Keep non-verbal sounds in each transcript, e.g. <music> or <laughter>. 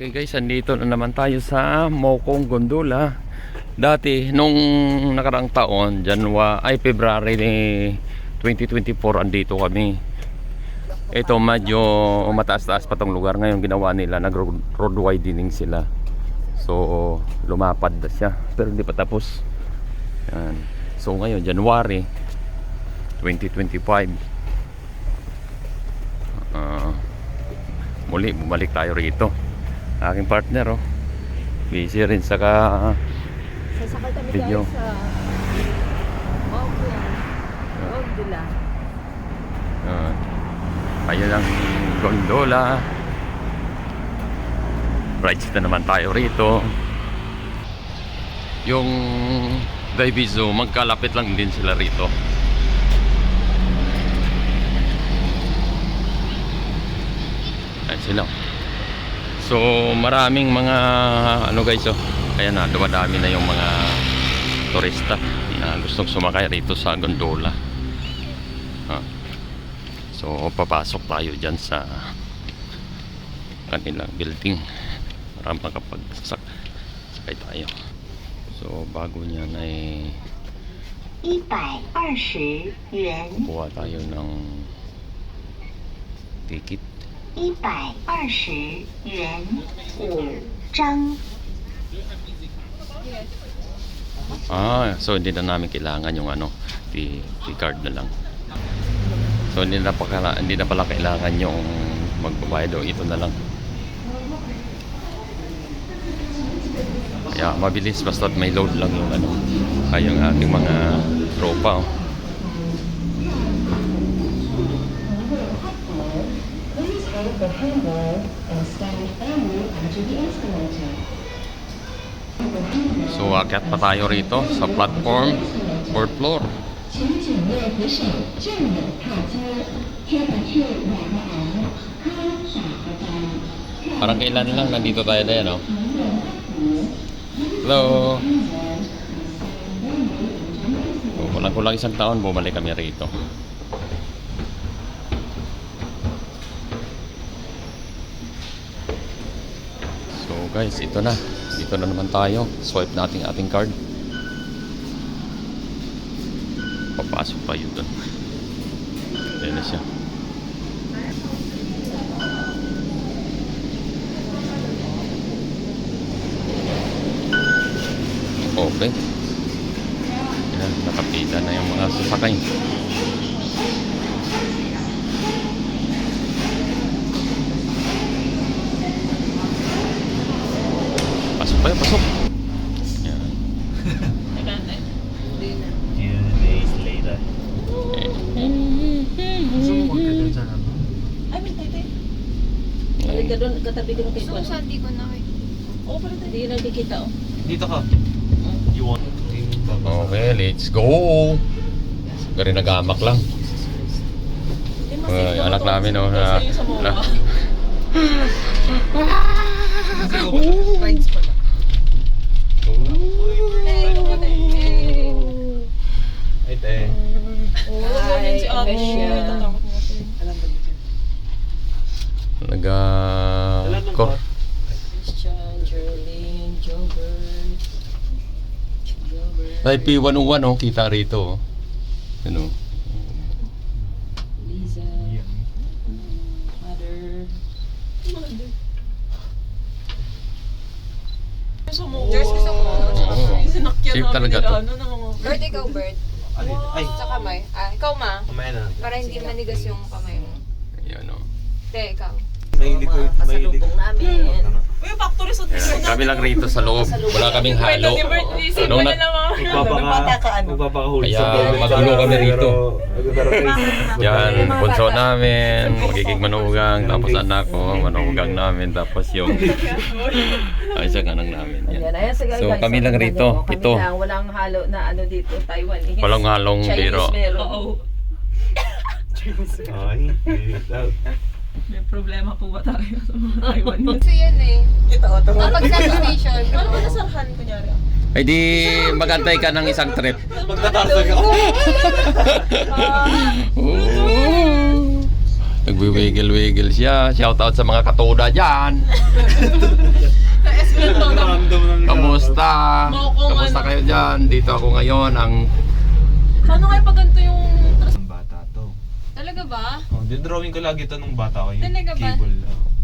Okay guys, andito na naman tayo sa Mokong Gondola. Dati, nung nakaraang taon, January, ay February ni 2024, andito kami. Ito medyo mataas-taas pa tong lugar. Ngayon ginawa nila, nag-road widening sila. So, lumapad na siya. Pero hindi pa tapos. Yan. So, ngayon, January 2025. Ah, muli, bumalik tayo rito. Aking partner, oh. Busy rin sa ka... Sasakay kami Video. guys sa Oakland. Oakdula. Uh, ayun ang gondola. Rides na naman tayo rito. Yung Diviso, magkalapit lang din sila rito. Ayan sila. So maraming mga ano guys oh. Kaya na dumadami na yung mga turista na gustong sumakay rito sa gondola. So papasok tayo diyan sa kanilang building para makapagsak sakay tayo. So bago niyan ay 120元. Kuha tayo ng ticket. 一百二十元五张。 Ah, so hindi na namin kailangan yung ano, P, P card na lang. So hindi na, pala, hindi na pala kailangan yung magbabayad o ito na lang. Kaya mabilis basta't may load lang yung ano, ay yung ating mga tropa. Oh. handle and scan value onto the escalator. So, akyat pa tayo rito sa platform or floor. Parang kailan lang nandito tayo na yan, no? Hello! So, kulang-kulang isang taon, bumalik kami rito. So guys, ito na. Dito na naman tayo. Swipe natin ating card. Papasok tayo dun. Ayan na siya. Okay. Yan, nakapila na yung mga sasakay. Pasok pa pasok. Yan. few days later. Ay, may tete. Balik ka doon, katabi ko ng kay Kwan. Di ko na. Oo, pala tayo. Hindi nakikita, oh. Dito ka. You want? Okay, let's go. Gari nagamak lang. Ay, anak namin oh na, na <laughs> Rides pala. Ay, te. Ay, miss you. Alam mo dito. naga kor Christian, Jerlyn, Jobert. Jobert. Ay P101 oh, kita rito oh. Ano? Liza. Mother. George, gusto ko. Oo. Safe talaga to. Bird, ikaw, bird. Alin? Ay, Sa kamay. Ah, ikaw, ma. mamaya na. Para hindi manigas yung kamay mo. Ayan oh. Te, ikaw. May likod, may likod. Pasalubong namin. Ayan, kami lang rito sa loob. Wala kaming halo. Nung na, Magpapaka, magpapakahuli Kaya sa magulo kami rito. Yan, bunso namin, magiging manugang, tapos anak ko, manugang namin, tapos yung <laughs> ay isang anak namin. Ayan, Yan. ayan, sige, So, guys, kami lang rito. kami Ito. lang, walang halo na ano dito, Taiwanese. Walang halong Chinese biro. meron. Oo. Ay, wait <laughs> out. May problema po ba tayo sa mga Taiwanese? <laughs> Kasi yan eh. Ito, ito. Kapag sa station. Paano ba nasarhan, kunyari? Ay di magantay ka ng isang trip. Magtatarsa ka. <laughs> Nagwi-wiggle-wiggle siya. Shout out sa mga katoda dyan. <laughs> kamusta? Kamusta ano? kayo dyan? Dito ako ngayon, ang Paano kayo pag ganito yung... Talaga ba? Oh, drawing ko lagi to nung bata ko yung Talaga ba? cable.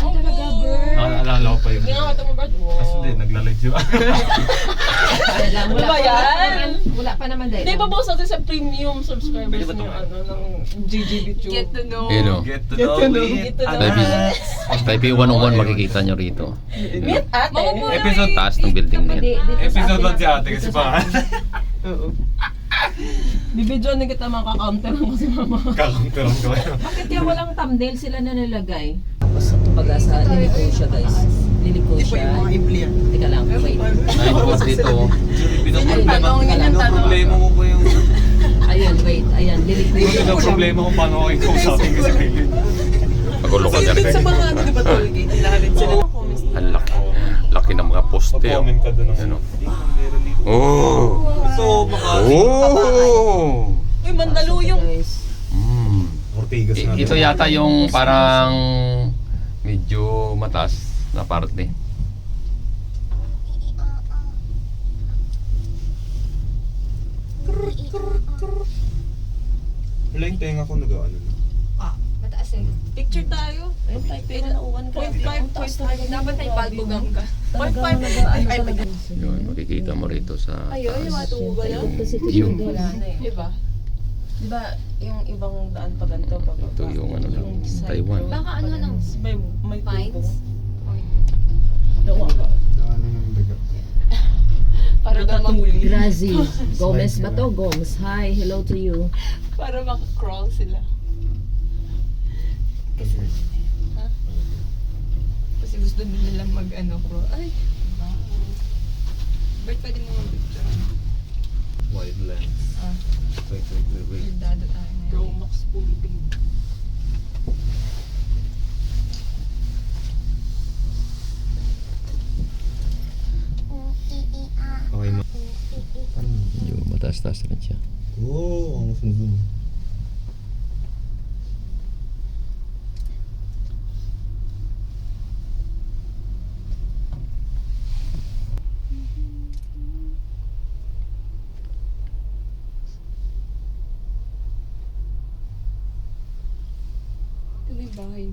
Oh. Ay, talaga, Bert. Naalala ko pa nga kita mo, Bert. Wow. Kasi hindi, nagla-live yun. Ano ba yan? Wala pa naman dahil. Hindi, babawas natin sa premium subscribers ba niyo, ito? ano, ng GGB Tube. Get to know. Yun o. Get to Get know to know. Get to know Type. Type 101 makikita nyo rito. Meet ate. Episode Taas ng building na yan. Episode 1 si ate kasi pa <laughs> Oo. Bibidyo na kita makaka-counter lang kasi mama. kakunteran ko. Bakit yung walang thumbnail sila na nilagay? Tapos kumbaga sa liliko siya guys. Liliko siya. Teka lang, wait. Ayun po dito. Ayun, Tanong, yun yung tanong. Problema mo pa yung... Ayun, wait. Ayan, liliko Yung siya. ang problema ko paano ako yung kausapin kasi kayo. Magulo ka dyan. Sa mga ano, di ba, tollgate, hinahalin sila. Ang laki. Mga poste. oh. Mag-comment ka doon. Ano? Oh! So, baka... Oh! Uy, Mandaluyong. Mm. Ortigas I- ito yata yung parang medyo mataas na parte. Wala yung tenga ko nag-ano na. Eh. Picture tayo. Ayun, type A na uwan ka. 0.5, 0.5. Dapat may balbugam ka. Point Talagang five. nag-ano Ay, talaga. Yun, makikita mo rito sa Ayun, yung mga tubo ba yun? Kasi Yung- Wala na eh. Di ba? Di ba, yung ibang daan pa ganito, pababa. Ito yung ano lang, side Taiwan. road, Baka ano ng. May, may Pines? tubo. Or Dawa. Ano ng daga? <laughs> para daw Ratatouille. Grazi. <laughs> Gomez ba to? Gomes. Hi, hello to you. para maka-crawl sila. Kasi, ha? Kasi gusto din nila mag ano, crawl. Ay, wow. Bert, pwede mo mag-picture. Wide lens. Ah. Wait, wait, wait, wait. Dado tayo ngayon. Pro Max Philippine. Okay, ma. Yung mataas-taas rin siya. Oo, oh, ang sundun. Ito na yung bahay.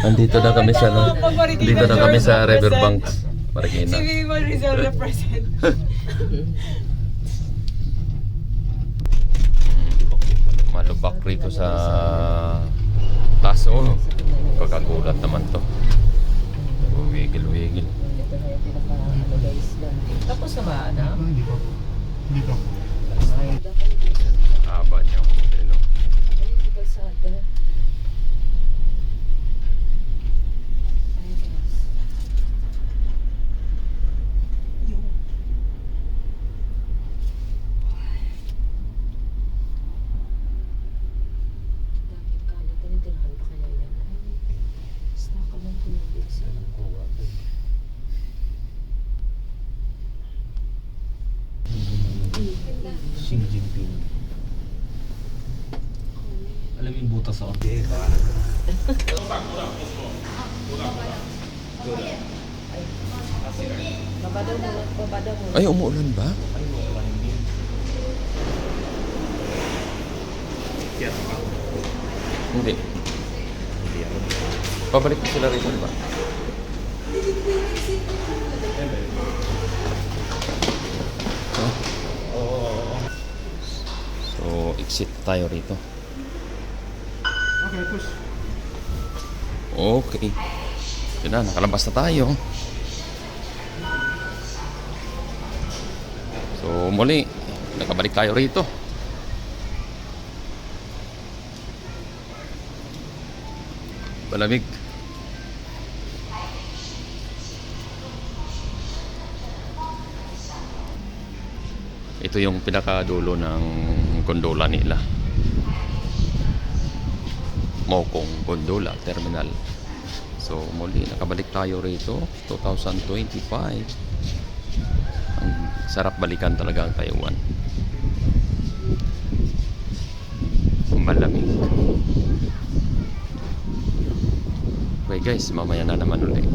Andito na kami sa ano, dito na kami sa Riverbanks, Marikina. Si Viva Rizal represent. Malubak rito sa taas oh. Pagkagulat naman to. Wigil-wigil. Ito na yung pinaka guys. landing. Tapos na ba, ano? Hindi pa. Hindi pa. Haba niya. Ayun, oh. Ayun, yung kalsada. Ayun, guys. Daming kalat. Tinitirahan pa kaya yan? Ay, Stock ka ng tubig sila. Xi Jinping. Alam mo yung butas muna. Baba daw muna. Ay, umuulan ba? Hindi. Pabalik ko sila rito, di ba? So, exit tayo rito. Okay, push. Okay. Yun na, nakalabas na tayo. So, muli, nakabalik tayo rito. Malamig. Ito yung pinakadulo ng gondola nila. Mokong Gondola Terminal. So muli nakabalik tayo rito 2025. Ang sarap balikan talaga ang Taiwan. Malamig. Okay guys, mamaya na naman ulit.